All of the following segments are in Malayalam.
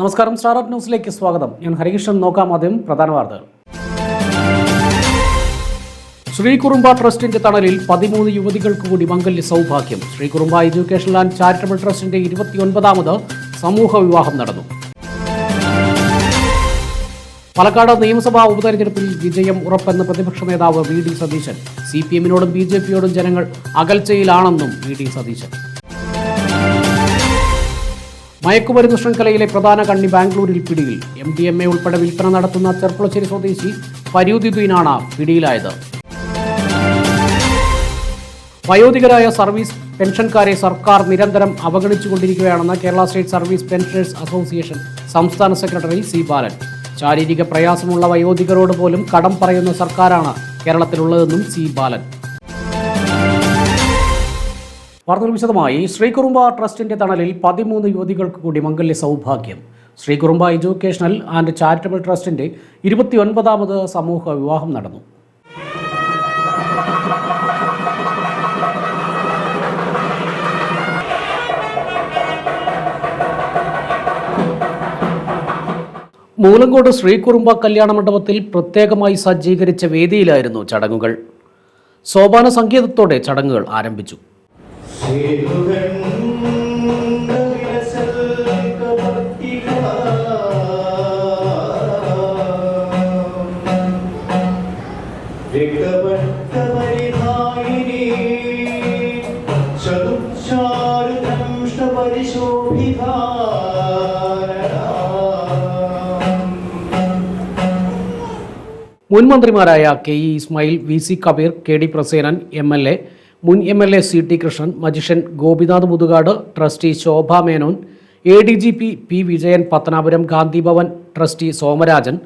നമസ്കാരം. സ്റ്റാർട്ട് ന്യൂസിലേക്ക് സ്വാഗതം. ഞാൻ ഹരികൃഷ്ണൻ. നോക്കാം ആദ്യം പ്രധാന വാർത്തകൾ. ശ്രീ കുറുമ്പ ട്രസ്റ്റിന്റെ തണലിൽ പതിമൂന്ന് യുവതികൾക്ക് കൂടി മംഗല്യ സൗഭാഗ്യം. Shri Kurumba education and charitable ട്രസ്റ്റിന്റെ ഇരുപത്തിയൊൻപതാമത് സമൂഹ വിവാഹം നടന്നു. പാലക്കാട് നിയമസഭാ ഉപതെരഞ്ഞെടുപ്പിൽ വിജയം ഉറപ്പെന്ന പ്രതിപക്ഷ നേതാവ് V D Satheesan. C P എമ്മിനോടും B J പിയോടും ജനങ്ങൾ അകൽച്ചയിലാണെന്നും വി ഡി സതീശൻ. മയക്കുമരുന്ന് ശൃംഖലയിലെ പ്രധാന കണ്ണി ബാംഗ്ലൂരിൽ പിടിയിൽ. എം ഡി എം എ ഉൾപ്പെടെ വിൽപ്പന നടത്തുന്ന ചെർപ്പുളശ്ശേരി സ്വദേശി ഫരൂദിദ്ദീനാണ് പിടിയിലായത്. വയോധികരായ സർവീസ് പെൻഷൻകാരെ സർക്കാർ നിരന്തരം അവഗണിച്ചുകൊണ്ടിരിക്കുകയാണെന്ന് Kerala State Service Pensioners Association സംസ്ഥാന സെക്രട്ടറി സി ബാലൻ. ശാരീരിക പ്രയാസമുള്ള വയോധികരോട് പോലും കടം പറയുന്ന സർക്കാരാണ് കേരളത്തിലുള്ളതെന്നും സി ബാലൻ. വാർത്തകൾ വിശദമായി. ശ്രീകുറുമ്പ ട്രസ്റ്റിന്റെ തണലിൽ പതിമൂന്ന് യുവതികൾക്ക് കൂടി മംഗല്യ സൗഭാഗ്യം. ശ്രീകുറുമ്പ എഡ്യൂക്കേഷണൽ ആൻഡ് ചാരിറ്റബിൾ ട്രസ്റ്റിന്റെ ഇരുപത്തിയൊൻപതാമത് സമൂഹ വിവാഹം നടന്നു. മൂലങ്കോട് ശ്രീകുറുമ്പ കല്യാണ മണ്ഡപത്തിൽ പ്രത്യേകമായി സജ്ജീകരിച്ച വേദിയിലായിരുന്നു ചടങ്ങുകൾ. സോപാന സംഗീതത്തോടെ ചടങ്ങുകൾ ആരംഭിച്ചു. മുൻ മന്ത്രിമാരായ K E Ismail V C Kabeer K D Prasenan M L A മുൻ M L A C T Krishnan magician Gopinath Muthukad trustee Shobha Menon A D G P P Vijayan Pathanapuram Gandhibhavan trustee Somarajan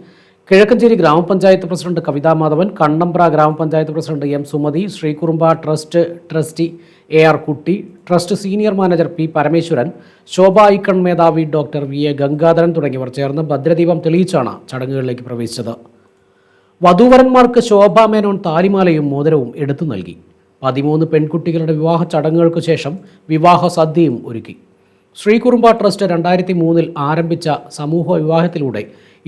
Kizhakkanchery ഗ്രാമപഞ്ചായത്ത് പ്രസിഡന്റ് കവിതാ മാധവൻ കണ്ണമ്പ്ര ഗ്രാമപഞ്ചായത്ത് president M Sumathi Sreekurumba trust trustee A R Kutty trust senior manager P Parameswaran Shobha icon മേധാവി ഡോക്ടർ വി എ ഗംഗാധരൻ തുടങ്ങിയവർ ചേർന്ന് ഭദ്രദീപം തെളിയിച്ചാണ് ചടങ്ങുകളിലേക്ക് പ്രവേശിച്ചത്. വധൂവരന്മാർക്ക് ശോഭാ മേനോൻ താലിമാലയും മോതിരവും എടുത്തു നൽകി. പതിമൂന്ന് പെൺകുട്ടികളുടെ വിവാഹ ചടങ്ങുകൾക്ക് ശേഷം വിവാഹ സദ്യയും ഒരുക്കി. ശ്രീകുറുമ്പ ട്രസ്റ്റ് രണ്ടായിരത്തി മൂന്നിൽ ആരംഭിച്ച സമൂഹ വിവാഹത്തിലൂടെ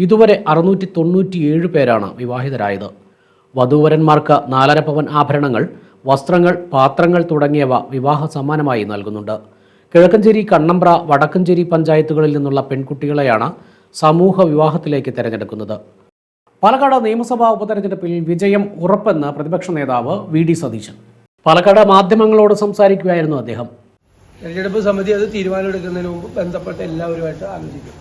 ഇതുവരെ അറുന്നൂറ്റി തൊണ്ണൂറ്റിയേഴ് പേരാണ് വിവാഹിതരായത്. വധൂവരന്മാർക്ക് നാലര പവൻ ആഭരണങ്ങൾ വസ്ത്രങ്ങൾ പാത്രങ്ങൾ തുടങ്ങിയവ വിവാഹ സമ്മാനമായി നൽകുന്നുണ്ട്. കിഴക്കഞ്ചേരി കണ്ണമ്പ്ര വടക്കഞ്ചേരി പഞ്ചായത്തുകളിൽ നിന്നുള്ള പെൺകുട്ടികളെയാണ് സമൂഹ വിവാഹത്തിലേക്ക് തിരഞ്ഞെടുക്കുന്നത്. പാലക്കാട് നിയമസഭാ ഉപതെരഞ്ഞെടുപ്പിൽ വിജയം ഉറപ്പെന്ന് പ്രതിപക്ഷ നേതാവ് വി ഡി സതീശൻ. പാലക്കാട് മാധ്യമങ്ങളോട് സംസാരിക്കുകയായിരുന്നു അദ്ദേഹം. തെരഞ്ഞെടുപ്പ് സമിതി അത് തീരുമാനമെടുക്കുന്നതിന് മുമ്പ് ബന്ധപ്പെട്ട എല്ലാവരുമായിട്ട് ആലോചിക്കും.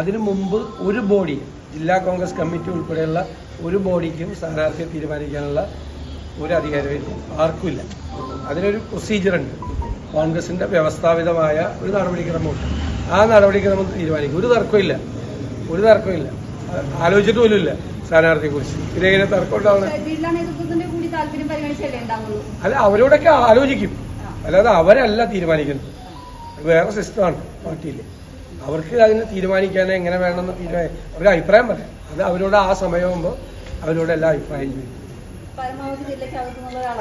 അതിനു മുമ്പ് ഒരു ബോഡി ജില്ലാ കോൺഗ്രസ് കമ്മിറ്റി ഉൾപ്പെടെയുള്ള ഒരു ബോഡിക്കും സ്ഥാനാർത്ഥിയെ തീരുമാനിക്കാനുള്ള ഒരു അധികാരമില്ല ആർക്കുമില്ല. അതിനൊരു പ്രൊസീജിയറുണ്ട് കോൺഗ്രസിന്റെ വ്യവസ്ഥാപിതമായ ഒരു നടപടിക്രമമുണ്ട് ആ നടപടിക്രമം തീരുമാനിക്കും. ഒരു തർക്കമില്ല ഒരു തർക്കമില്ല ആലോചിച്ചിട്ട് പോലും ഇല്ല സ്ഥാനാർത്ഥിയെക്കുറിച്ച്. ഇതെങ്ങനെ തർക്കം ഉണ്ടാവണം? അല്ല അവരോടൊക്കെ ആലോചിക്കും. അല്ലാതെ അവരല്ല തീരുമാനിക്കുന്നത്. വേറെ സിസ്റ്റമാണ് പാർട്ടിയിൽ അവർക്ക് അതിന് തീരുമാനിക്കാൻ എങ്ങനെ വേണമെന്ന് തീരുമാനം അവരുടെ അഭിപ്രായം പറയാം. അത് അവരോട് ആ സമയമാകുമ്പോൾ അവരോട് എല്ലാ അഭിപ്രായം ചോദിക്കും.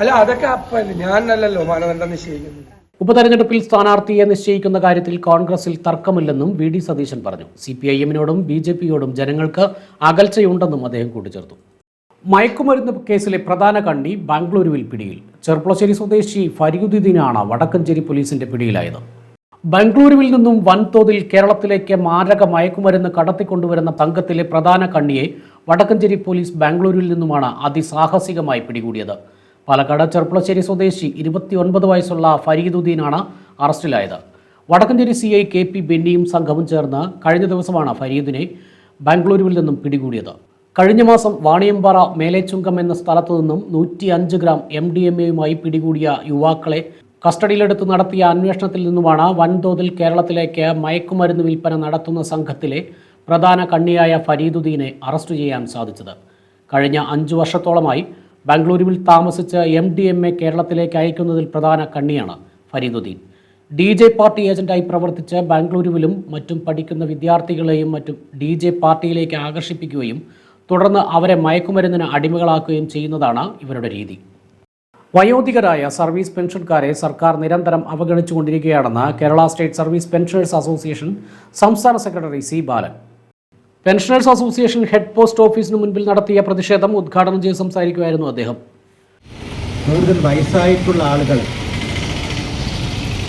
അല്ല അതൊക്കെ ഞാൻ അല്ലല്ലോ മാനദണ്ഡം നിശ്ചയിക്കുന്നത്. ഉപതെരഞ്ഞെടുപ്പിൽ സ്ഥാനാർത്ഥിയെ നിശ്ചയിക്കുന്ന കാര്യത്തിൽ കോൺഗ്രസിൽ തർക്കമില്ലെന്നും വി ഡി സതീശൻ പറഞ്ഞു. സി പി ഐ എമ്മിനോടും ബി ജെ പിയോടും ജനങ്ങൾക്ക് അകൽച്ചയുണ്ടെന്നും അദ്ദേഹം കൂട്ടിച്ചേർത്തു. മയക്കുമരുന്ന് കേസിലെ പ്രധാന കണ്ണി ബാംഗ്ലൂരുവിൽ പിടിയിൽ. ചെർപ്പുളശ്ശേരി സ്വദേശി ഫരീദുദ്ദീനാണ് വടക്കഞ്ചേരി പോലീസിന്റെ പിടിയിലായത്. ബംഗളൂരുവിൽ നിന്നും വൻതോതിൽ കേരളത്തിലേക്ക് മാരക മയക്കുമരുന്ന് കടത്തിക്കൊണ്ടുവരുന്ന തങ്കത്തിലെ പ്രധാന കണ്ണിയെ വടക്കഞ്ചേരി പോലീസ് ബാംഗ്ലൂരിൽ നിന്നുമാണ് അതിസാഹസികമായി പിടികൂടിയത്. പാലക്കാട് ചെർപ്പുളശ്ശേരി സ്വദേശി ഇരുപത്തിയൊൻപത് വയസ്സുള്ള ഫരീദുദ്ദീനാണ് അറസ്റ്റിലായത്. Vadakkanchery C I K P ബെന്നിയും സംഘവും ചേർന്ന് കഴിഞ്ഞ ദിവസമാണ് ഫരീദിനെ ബാംഗ്ലൂരുവിൽ നിന്നും പിടികൂടിയത്. കഴിഞ്ഞ മാസം വാണിയമ്പാറ മേലേച്ചുങ്കം എന്ന സ്ഥലത്തു നിന്നും നൂറ്റി അഞ്ച് ഗ്രാം എം ഡി എം എയുമായി പിടികൂടിയ യുവാക്കളെ കസ്റ്റഡിയിലെടുത്ത് നടത്തിയ അന്വേഷണത്തിൽ നിന്നുമാണ് വൻതോതിൽ കേരളത്തിലേക്ക് മയക്കുമരുന്ന് വിൽപ്പന നടത്തുന്ന സംഘത്തിലെ പ്രധാന കണ്ണിയായ ഫരീദുദ്ദീനെ അറസ്റ്റ് ചെയ്യാൻ സാധിച്ചത്. കഴിഞ്ഞ അഞ്ചു വർഷത്തോളമായി ബാംഗ്ലൂരുവിൽ താമസിച്ച് എം ഡി എം എ കേരളത്തിലേക്ക് അയക്കുന്നതിൽ പ്രധാന കണ്ണിയാണ് ഫരീദുദ്ദീൻ. ഡി ജെ പാർട്ടി ഏജന്റായി പ്രവർത്തിച്ച് ബാംഗ്ലൂരുവിലും മറ്റും പഠിക്കുന്ന വിദ്യാർത്ഥികളെയും മറ്റും ഡി ജെ പാർട്ടിയിലേക്ക് ആകർഷിപ്പിക്കുകയും തുടർന്ന് അവരെ മയക്കുമരുന്നിന് അടിമകളാക്കുകയും ചെയ്യുന്നതാണ് ഇവരുടെ രീതി. വയോധികരായ സർവീസ് പെൻഷൻകാരെ സർക്കാർ നിരന്തരം അവഗണിച്ചുകൊണ്ടിരിക്കുകയാണെന്ന് Kerala State Service Pensioners Association സംസ്ഥാന secretary C Balan. Pensioners association head post ഓഫീസിന് മുൻപിൽ നടത്തിയ പ്രതിഷേധം ഉദ്ഘാടനം ചെയ്ത് സംസാരിക്കുകയായിരുന്നു അദ്ദേഹം. കൂടുതൽ വയസ്സായിട്ടുള്ള ആളുകൾ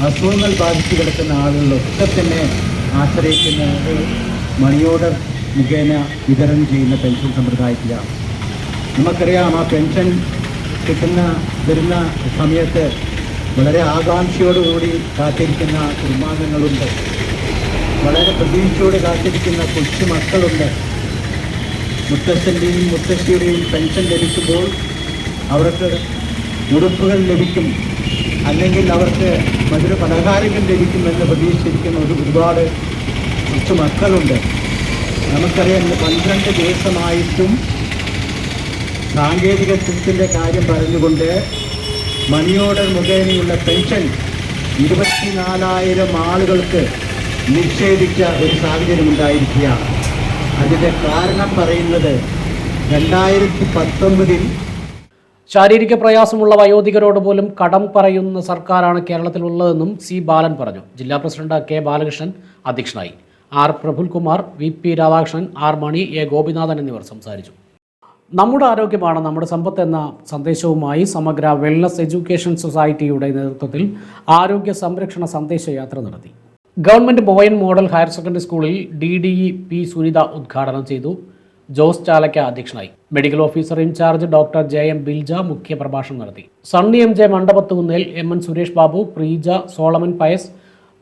അസുഖങ്ങൾ ബാധിച്ചു കിടക്കുന്ന ആളുകളൊക്കെ തന്നെ ആശ്രയിക്കുന്ന മണി ഓർഡർ മുഖേന വിതരണം ചെയ്യുന്ന പെൻഷൻ സമ്പ്രദായത്തിലാണ്. നമുക്കറിയാം ആ പെൻഷൻ കിട്ടുന്ന വരുന്ന സമയത്ത് വളരെ ആകാംക്ഷയോടുകൂടി കാത്തിരിക്കുന്ന കുടുംബാംഗങ്ങളുണ്ട്. വളരെ പ്രതീക്ഷയോട് കാത്തിരിക്കുന്ന കൊച്ചു മക്കളുണ്ട്. മുത്തച്ഛന്റെയും മുത്തശ്ശിയുടെയും പെൻഷൻ ലഭിക്കുമ്പോൾ അവർക്ക് ഉടുപ്പുകൾ ലഭിക്കും. അല്ലെങ്കിൽ അവർക്ക് മധുര പലഹാരങ്ങൾ ലഭിക്കുമെന്ന് പ്രതീക്ഷിച്ചിരിക്കുന്ന ഒരു ഒരുപാട് കൊച്ചു മക്കളുണ്ട്. നമുക്കറിയാം പന്ത്രണ്ട് ദിവസമായിട്ടും സാങ്കേതികത്വത്തിന്റെ കാര്യം പറഞ്ഞുകൊണ്ട് മണി ഓർഡർ മുഖേനയുള്ള പെൻഷൻ ഇരുപത്തിനാലായിരം ആളുകൾക്ക് നിഷേധിച്ച ഒരു സാഹചര്യം ഉണ്ടായിരിക്കുകയാണ്. അതിന്റെ കാരണം പറയുന്നത് രണ്ടായിരത്തി പത്തൊമ്പതിൽ ശാരീരിക പ്രയാസമുള്ള വയോധികരോട് പോലും കടം പറയുന്ന സർക്കാരാണ് കേരളത്തിലുള്ളതെന്നും സി ബാലൻ പറഞ്ഞു. ജില്ലാ പ്രസിഡന്റ് കെ ബാലകൃഷ്ണൻ അധ്യക്ഷനായി. R Praphulkumar V P Radhakrishnan R Mani A Gopinathan എന്നിവർ സംസാരിച്ചു. നമ്മുടെ ആരോഗ്യമാണ് നമ്മുടെ സമ്പത്ത് എന്ന സന്ദേശവുമായി സമഗ്ര വെൽനസ് എഡ്യൂക്കേഷൻ സൊസൈറ്റിയുടെ നേതൃത്വത്തിൽ ആരോഗ്യ സംരക്ഷണ സന്ദേശയാത്ര നടത്തി. Government Boyan model higher secondary സ്കൂളിൽ D D E P Sunitha ഉദ്ഘാടനം ചെയ്തു. ജോസ് ചാലയ്ക്ക അധ്യക്ഷനായി. Medical officer in-charge doctor J M Bilja മുഖ്യ പ്രഭാഷണം നടത്തി. Sunny M J Mandapathukunnel M N Suresh Babu Preeja Solomon Pius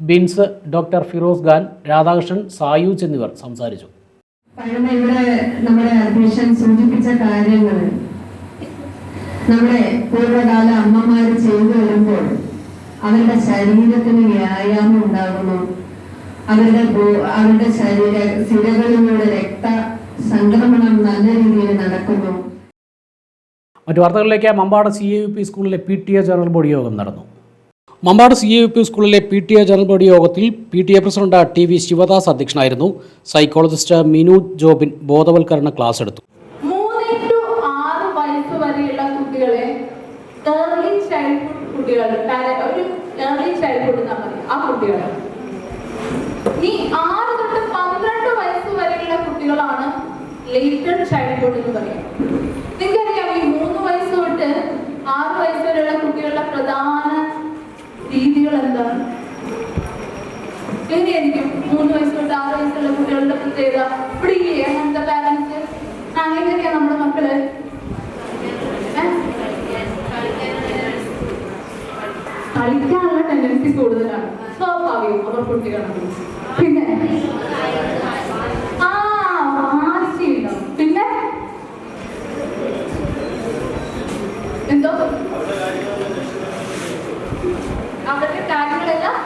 Bins doctor Firoz Khan Radhakrishnan Sayooj എന്നിവർ സംസാരിച്ചു. ഇവിടെ നമ്മുടെ അധ്യക്ഷൻ സൂചിപ്പിച്ച കാര്യങ്ങൾ നമ്മുടെ പൂർവകാല അമ്മമാര് ചെയ്തു വരുമ്പോൾ അവരുടെ ശരീരത്തിന് വ്യായാമം ഉണ്ടാകുന്നു. അവരുടെ അവരുടെ ശരീര സിരകളിലൂടെ രക്ത സംക്രമണം നല്ല രീതിയിൽ നടക്കുന്നു. മറ്റു വാർത്തകളിലേക്ക് Mampad C A U P സ്കൂളിലെ P T A general body യോഗം നടന്നു. മമ്പാട് സി യു പി സ്കൂളിലെ P T A general body യോഗത്തിൽ P T A president T V Sivadas അധ്യക്ഷനായിരുന്നു. സൈക്കോളജിസ്റ്റ് മിനു ജോബിൻ ബോധവൽക്കരണ ക്ലാസ് എടുത്തു. ഏർലി ചൈൽഡ്ഹുഡ് എന്ന് പറയാം ആ കുട്ടികൾ ഈ ആറ് തൊട്ട് പന്ത്രണ്ട് വയസ്സ് വരെയുള്ള കുട്ടികളാണ് ലേറ്റർ ചൈൽഡ്ഹുഡ് എന്ന് പറയുക നിങ്ങൾക്കറിയാം ഈ മൂന്ന് വയസ്സ് തൊട്ട് ആറ് വയസ്സ് വരെയുള്ള കുട്ടികളുടെ പ്രധാന രീതികൾ എന്താണ് എങ്ങനെയായിരിക്കും മൂന്ന് വയസ്സ് തൊട്ട് ആറ് വയസ്സുള്ള കുട്ടികളുടെ പ്രത്യേകത? ഇവിടെ ഇല്ലേ? അങ്ങനത്തെ പാരന്റ്സ് എങ്ങനെയാ നമ്മുടെ മക്കൾ? കളിക്കാനുള്ള ടെൻഡൻസി കൂടുതലാണ്. സ്വാഭാവികം. അവർ കുട്ടികളാണ്. പിന്നെ? ആ വാശിയുണ്ടാവും പിന്നെ? എന്തോ? അവരുടെ കാര്യങ്ങളെല്ലാം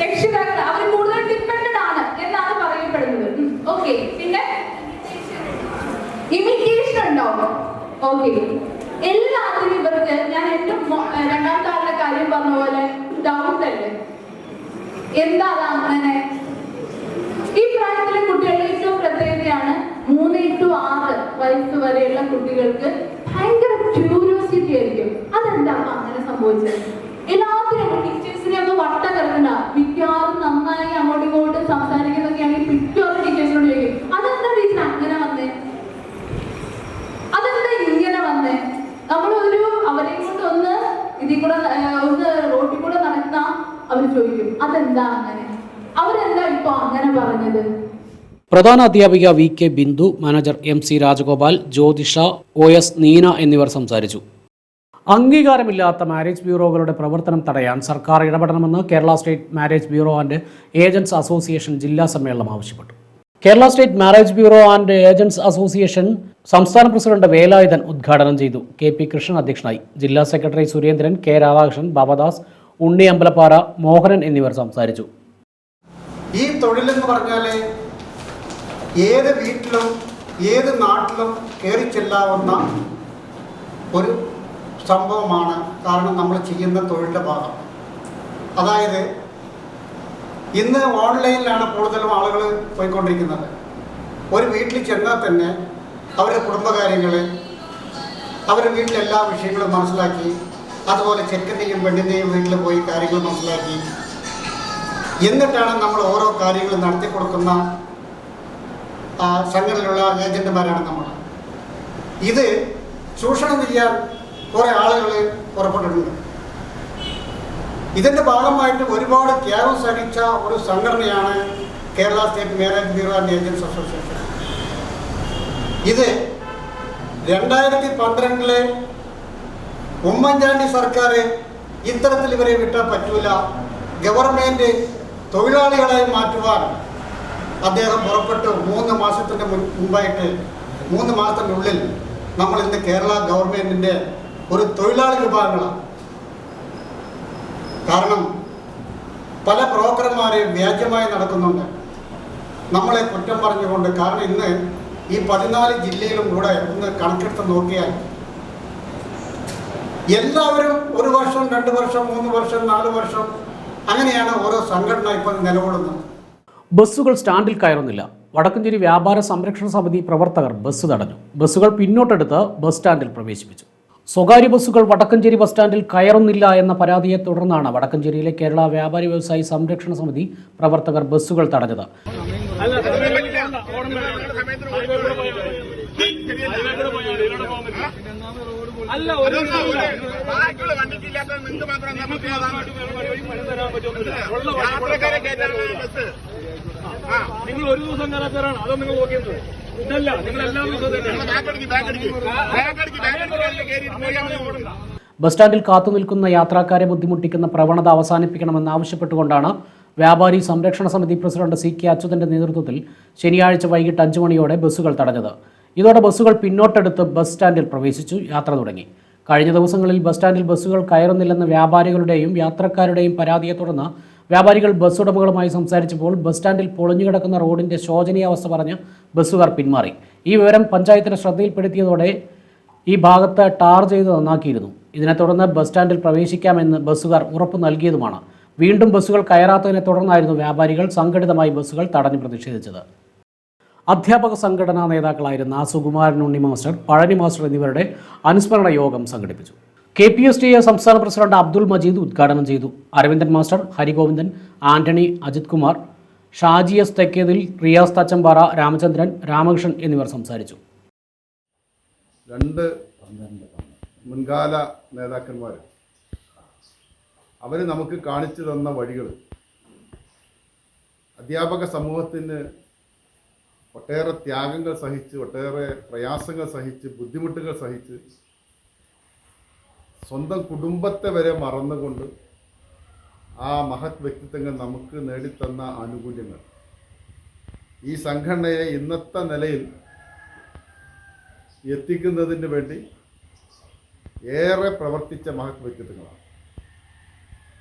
രക്ഷിതാക്കൾ അവർ കൂടുതൽ ഡിപ്പെൻഡഡ് ആണ് എന്നാണ് പറയപ്പെടുന്നത് ഓക്കെ പിന്നെ ഇമിറ്റേഷൻ ഉണ്ടാവും ഓക്കെ എല്ലാത്തിനും ഇവർക്ക് ഞാൻ എന്റെ രണ്ടാമത്തെ കാര്യം പറഞ്ഞ പോലെ ഡൗട്ട് അല്ലേ? എന്താ അങ്ങനെ? ഈ പ്രായത്തിലെ കുട്ടികളുടെ ഏറ്റവും പ്രത്യേകതയാണ് മൂന്ന് ടു ആറ് വയസ്സ് വരെയുള്ള കുട്ടികൾക്ക് ഭയങ്കര ക്യൂരിയോസിറ്റി ആയിരിക്കും. അതെന്താ അങ്ങനെ സംഭവിച്ചത് എല്ലാത്തിനും ടീച്ചേഴ്സിനെ ഒന്ന് വട്ടം കിടക്കണ്ട മിക്കവാറും നന്നായി അങ്ങോട്ടും ഇങ്ങോട്ടും സംസാരിക്കുന്നൊക്കെയാണെങ്കിൽ മിക്കവാറും ടീച്ചേഴ്സിനോട് ചോദിക്കും അതെന്താ ടീച്ചർ അങ്ങനെ വന്നേ അതെന്താ ഇങ്ങനെ വന്നേ നമ്മളൊരു അവരെ കൊണ്ട് ഒന്ന് ഇതിൽ കൂടെ ഏ, ഒന്ന് റോട്ടിൽ കൂടെ നടത്താം അവർ ചോദിക്കും അതെന്താ അങ്ങനെ? അവരെന്താ ഇപ്പൊ അങ്ങനെ പറഞ്ഞത്? പ്രധാന അധ്യാപിക V K Bindu manager M C Rajagopal Jyothisha O S Neena എന്നിവർ സംസാരിച്ചു. അംഗീകാരമില്ലാത്ത മാരേജ് ബ്യൂറോകളുടെ പ്രവർത്തനം തടയാൻ സർക്കാർ ഇടപെടണമെന്ന് Kerala State marriage bureau and agents association ജില്ലാ സമ്മേളനം ആവശ്യപ്പെട്ടു. Kerala State marriage bureau and agents association സംസ്ഥാന പ്രസിഡന്റ് വേലായുധൻ ഉദ്ഘാടനം ചെയ്തു. കെ പി കൃഷ്ണൻ അധ്യക്ഷനായി. ജില്ലാ സെക്രട്ടറി സുരേന്ദ്രൻ കെ രാധാകൃഷ്ണൻ ബാബദാസ് ഉണ്ണി അമ്പലപ്പാറ മോഹനൻ എന്നിവർ സംസാരിച്ചു. ഈ തൊഴിലെന്ന് പറഞ്ഞാൽ ഏത് വീട്ടിലും ഏത് നാട്ടിലും കയറി ചെല്ലാവുന്ന ഒരു സംഭവമാണ് കാരണം നമ്മൾ ചെയ്യുന്ന തൊഴിലിന്റെ ഭാഗം. അതായത് ഇന്ന് ഓൺലൈനിലാണ് കൂടുതലും ആളുകൾ പോയിക്കൊണ്ടിരിക്കുന്നത്. ഒരു വീട്ടിൽ ചെന്നാൽ തന്നെ അവരുടെ കുടുംബകാര്യങ്ങൾ അവരുടെ വീട്ടിലെല്ലാ വിഷയങ്ങളും മനസ്സിലാക്കി അതുപോലെ ചെക്കന്റെയും പെണ്ണിന്റെയും വീട്ടിൽ പോയി കാര്യങ്ങൾ മനസ്സിലാക്കി. എന്നിട്ടാണ് നമ്മൾ ഓരോ കാര്യങ്ങളും നടത്തി കൊടുക്കുന്ന സംഘടനയിലുള്ള ഏജന്റുമാരാണ് നമ്മൾ. ഇത് ചൂഷണം ചെയ്യാൻ കുറേ ആളുകൾ പുറപ്പെട്ടിട്ടുണ്ട്. ഇതിന്റെ ഭാഗമായിട്ട് ഒരുപാട് ത്യാഗം സഹിച്ച ഒരു സംഘടനയാണ് Kerala State marriage bureau and agents association. ഇത് രണ്ടായിരത്തി പന്ത്രണ്ടിലെ ഉമ്മൻചാണ്ടി സർക്കാർ ഇത്തരത്തിൽ ഇവരെ വിട്ടാൽ പറ്റൂല. ഗവൺമെന്റ് തൊഴിലാളികളായി മാറ്റുവാൻ അദ്ദേഹം പുറപ്പെട്ട്. മൂന്ന് മാസത്തിന്റെ മുമ്പായിട്ട് മൂന്ന് മാസത്തിനുള്ളിൽ നമ്മൾ ഇന്ന് കേരള ഗവൺമെന്റിന്റെ ഒരു തൊഴിലാളി വിഭാഗങ്ങളാണ്. കാരണം പല ബ്രോക്കർമാരെ വ്യാജമായി നടക്കുന്നുണ്ട്. നമ്മളെ കുറ്റം പറഞ്ഞുകൊണ്ട് കാരണം ഇന്ന് ഈ പതിനാല് ജില്ലയിലും കൂടെ ഒന്ന് കണക്കെടുത്ത് നോക്കിയാൽ എല്ലാവരും ഒരു വർഷം രണ്ട് വർഷം മൂന്ന് വർഷം നാല് വർഷം അങ്ങനെയാണ് ഓരോ സംഘടന ഇപ്പോൾ നിലകൊള്ളുന്നത്. ബസ്സുകൾ സ്റ്റാൻഡിൽ കയറുന്നില്ല. വടക്കഞ്ചേരി വ്യാപാര സംരക്ഷണ സമിതി പ്രവർത്തകർ ബസ് തടഞ്ഞു. ബസ്സുകൾ പിന്നോട്ടെടുത്ത് ബസ് സ്റ്റാൻഡിൽ പ്രവേശിപ്പിച്ചു. സ്വകാര്യ ബസ്സുകൾ വടക്കഞ്ചേരി ബസ് സ്റ്റാൻഡിൽ കയറുന്നില്ല എന്ന പരാതിയെ തുടർന്നാണ് വടക്കഞ്ചേരിയിലെ കേരള വ്യാപാരി വ്യവസായി സംരക്ഷണ സമിതി പ്രവർത്തകർ ബസ്സുകൾ തടഞ്ഞത്. ബാക്കിയുള്ള നിങ്ങൾക്ക് മാത്രം നമുക്ക് യാത്രക്കാരെ കയറ്റാനാണ് ബസ്. നിങ്ങൾ ഒരു ദിവസം കയറാത്തവരാണ്. അതോ നിങ്ങൾ നോക്കിയത് ഇതല്ല നിങ്ങൾ എല്ലാ ദിവസവും തന്നെ ബാക്കടിക്ക് ബാക്കടിക്ക് ബാക്കടിക്ക് ബാക്കടിക്ക് കയറിയിട്ട് പോയാൽ മതി ഓടണ്ട. ബസ് സ്റ്റാൻഡിൽ കാത്തുനിൽക്കുന്ന യാത്രക്കാരെ ബുദ്ധിമുട്ടിക്കുന്ന പ്രവണത അവസാനിപ്പിക്കണമെന്ന് ആവശ്യപ്പെട്ടുകൊണ്ടാണ് വ്യാപാരി സംരക്ഷണ സമിതി പ്രസിഡന്റ് സി കെ അച്യുതന്റെ നേതൃത്വത്തിൽ ശനിയാഴ്ച വൈകിട്ട് അഞ്ചു മണിയോടെ ബസ്സുകൾ തടഞ്ഞത്. ഇതോടെ ബസ്സുകൾ പിന്നോട്ടെടുത്ത് ബസ് സ്റ്റാൻഡിൽ പ്രവേശിച്ചു യാത്ര തുടങ്ങി. കഴിഞ്ഞ ദിവസങ്ങളിൽ ബസ് സ്റ്റാൻഡിൽ ബസ്സുകൾ കയറുന്നില്ലെന്ന വ്യാപാരികളുടെയും യാത്രക്കാരുടെയും പരാതിയെ തുടർന്ന് വ്യാപാരികൾ ബസ് ഉടമകളുമായി സംസാരിച്ചപ്പോൾ ബസ് സ്റ്റാൻഡിൽ പൊളിഞ്ഞുകിടക്കുന്ന റോഡിന്റെ ശോചനീയാവസ്ഥ പറഞ്ഞ് ബസ്സുകാർ പിന്മാറി. ഈ വിവരം പഞ്ചായത്തിന്റെ ശ്രദ്ധയിൽപ്പെടുത്തിയതോടെ ഈ ഭാഗത്ത് ടാർ ചെയ്ത് നന്നാക്കിയിരുന്നു. ഇതിനെ തുടർന്ന് ബസ് സ്റ്റാൻഡിൽ പ്രവേശിക്കാമെന്ന് ബസ്സുകാർ ഉറപ്പ് നൽകിയതുമാണ്. വീണ്ടും ബസ്സുകൾ കയറാത്തതിനെ തുടർന്നായിരുന്നു വ്യാപാരികൾ സംഘടിതമായി ബസ്സുകൾ തടഞ്ഞു പ്രതിഷേധിച്ചത്. അധ്യാപക സംഘടനാ നേതാക്കളായിരുന്ന സുകുമാരൻ ഉണ്ണി മാസ്റ്റർ പഴനി മാസ്റ്റർ എന്നിവരുടെ അനുസ്മരണ യോഗം സംഘടിപ്പിച്ചു. K P S T A സംസ്ഥാന പ്രസിഡന്റ് അബ്ദുൾ മജീദ് ഉദ്ഘാടനം ചെയ്തു. അരവിന്ദൻ മാസ്റ്റർ ഹരിഗോവിന്ദൻ ആന്റണി അജിത് കുമാർ ഷാജി എസ് തെക്കേതിൽ റിയാസ് തച്ചമ്പാറ രാമചന്ദ്രൻ രാമകൃഷ്ണൻ എന്നിവർ സംസാരിച്ചു. രണ്ട് മുൻകാല നേതാക്കന്മാർ അവർ നമുക്ക് കാണിച്ചു തന്ന വഴികൾ അധ്യാപക സമൂഹത്തിന് ഒട്ടേറെ ത്യാഗങ്ങൾ സഹിച്ച് ഒട്ടേറെ പ്രയാസങ്ങൾ സഹിച്ച് ബുദ്ധിമുട്ടുകൾ സഹിച്ച് സ്വന്തം കുടുംബത്തെ വരെ മറന്നുകൊണ്ട് ആ മഹത് വ്യക്തിത്വങ്ങൾ നമുക്ക് നേടിത്തന്ന ആനുകൂല്യങ്ങൾ. ഈ സംഘടനയെ ഇന്നത്തെ നിലയിൽ എത്തിക്കുന്നതിന് വേണ്ടി ഏറെ പ്രവർത്തിച്ച മഹത് വ്യക്തിത്വങ്ങളാണ്.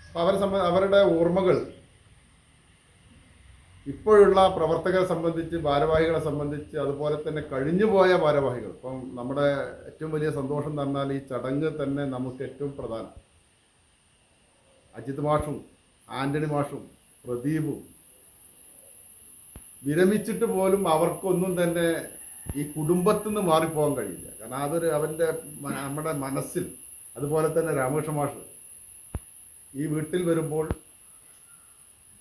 അപ്പോൾ അവരെ സംബന്ധ അവരുടെ ഓർമ്മകൾ ഇപ്പോഴുള്ള പ്രവർത്തകരെ സംബന്ധിച്ച് ഭാരവാഹികളെ സംബന്ധിച്ച് അതുപോലെ തന്നെ കഴിഞ്ഞുപോയ ഭാരവാഹികൾ. ഇപ്പം നമ്മുടെ ഏറ്റവും വലിയ സന്തോഷം എന്ന് പറഞ്ഞാൽ ഈ ചടങ്ങ് തന്നെ നമുക്ക് ഏറ്റവും പ്രധാനം. അജിത് മാഷും ആന്റണി മാഷും പ്രദീപും വിരമിച്ചിട്ട് പോലും അവർക്കൊന്നും തന്നെ ഈ കുടുംബത്തിൽ നിന്ന് മാറിപ്പോകാൻ കഴിയില്ല. കാരണം അതൊരു അവന്റെ നമ്മുടെ മനസ്സിൽ അതുപോലെ തന്നെ രാമകൃഷ്ണ മാഷ് ഈ വീട്ടിൽ വരുമ്പോൾ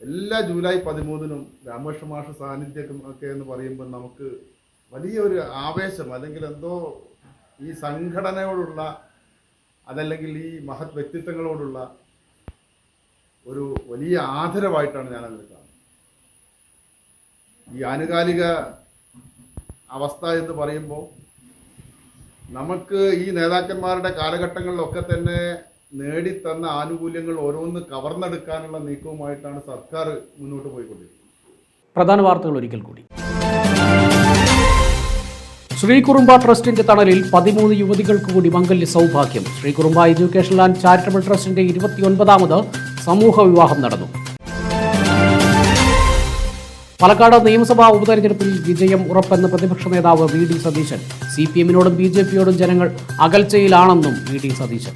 എല്ലാ ജൂലൈ പതിമൂന്നിനും രാമകൃഷ്ണ മാഷ സാന്നിധ്യം ഒക്കെ എന്ന് പറയുമ്പോൾ നമുക്ക് വലിയൊരു ആവേശം അല്ലെങ്കിൽ എന്തോ ഈ സംഘടനയോടുള്ള അതല്ലെങ്കിൽ ഈ മഹത് വ്യക്തിത്വങ്ങളോടുള്ള ഒരു വലിയ ആദരവായിട്ടാണ് ഞാനത് കാണുന്നത്. ഈ ആനുകാലിക അവസ്ഥ എന്ന് പറയുമ്പോൾ നമുക്ക് ഈ നേതാക്കന്മാരുടെ കാലഘട്ടങ്ങളിലൊക്കെ തന്നെ നേടിത്തന്ന ആനുകൂല്യങ്ങൾ ഓരോന്ന് കവർന്നെടുക്കാനുള്ള നീക്കവുമായിട്ടാണ് സർക്കാർ മുന്നോട്ട് പോയിക്കൊണ്ടിരിക്കുന്നത്. പ്രധാന വാർത്തകൾ ഒരിക്കൽ കൂടി. ശ്രീകുറുമ്പ ട്രസ്റ്റിന്റെ തണലിൽ പതിമൂന്ന് യുവതികൾക്ക് കൂടി മംഗല്യ സൗഭാഗ്യം. ശ്രീകുറുമ്പ എഡ്യൂക്കേഷൻ ആൻഡ് ചാരിറ്റബിൾ ട്രസ്റ്റിന്റെ ഇരുപത്തിയൊൻപതാമത് സമൂഹ വിവാഹം നടന്നു. പാലക്കാട് നിയമസഭാ ഉപതെരഞ്ഞെടുപ്പിൽ വിജയം ഉറപ്പെന്ന പ്രതിപക്ഷ നേതാവ് V D Satheesan. C P എമ്മിനോടും B J പിയോടും ജനങ്ങൾ അകൽച്ചയിലാണെന്നും വി ഡി സതീശൻ.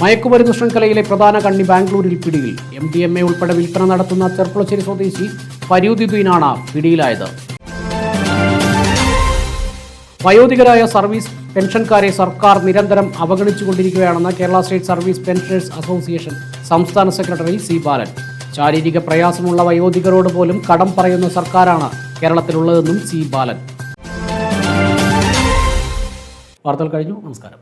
മയക്കുമരുന്ന് ശൃംഖലയിലെ പ്രധാന കണ്ണി ബാംഗ്ലൂരിൽ പിടിയിൽ. എം ഡി എം എ ഉൾപ്പെടെ വിൽപ്പന നടത്തുന്ന ചെർപ്പുളശ്ശേരി സ്വദേശി പരൂതിദ്വീനാണ് പിടിയിലായത്. വയോധികരായ സർവീസ് പെൻഷൻകാരെ സർക്കാർ നിരന്തരം അവഗണിച്ചുകൊണ്ടിരിക്കുകയാണെന്ന് Kerala State Service Pensioners Association സംസ്ഥാന സെക്രട്ടറി സി ബാലൻ. ശാരീരിക പ്രയാസമുള്ള വയോധികരോട് പോലും കടം പറയുന്ന സർക്കാരാണ് കേരളത്തിലുള്ളതെന്നും സി ബാലൻ. വാർത്തകൾ കഴിഞ്ഞു. നമസ്കാരം.